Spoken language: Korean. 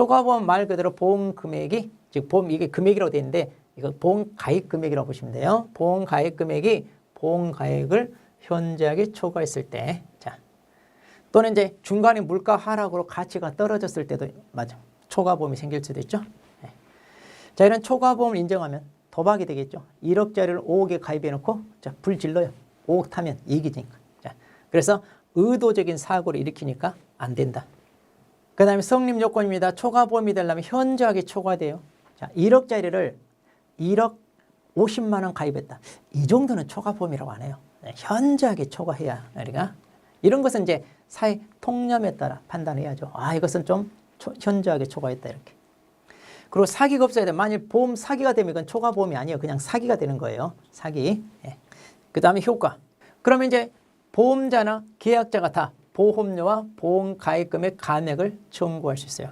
초과보험 말 그대로 보험 금액이 즉 보험 이게 금액이라고 돼 있는데 이거 보험 가입 금액이라고 보시면 돼요. 보험 가입 금액이 보험 가액을 현저하게 초과했을 때, 자 또는 이제 중간에 물가 하락으로 가치가 떨어졌을 때도 맞아 초과보험이 생길 수도 있죠. 네. 자 이런 초과보험을 인정하면 도박이 되겠죠. 1억짜리를 5억에 가입해놓고 자 불 질러요. 5억 타면 이익이 되니까. 자 그래서 의도적인 사고를 일으키니까 안 된다. 그 다음에 성립 요건입니다. 초과보험이 되려면 현저하게 초과돼요. 자, 1억짜리를 1억 50만 원 가입했다. 이 정도는 초과보험이라고 안 해요. 네, 현저하게 초과해야 우리가 이런 것은 이제 사회 통념에 따라 판단해야죠. 아 이것은 좀 초- 현저하게 초과했다 이렇게. 그리고 사기가 없어야 돼. 만일 보험 사기가 되면 이건 초과보험이 아니에요. 그냥 사기가 되는 거예요. 사기. 예. 그 다음에 효과. 그러면 이제 보험자나 계약자가 다 보험료와 보험 가입금의 감액을 청구할 수 있어요.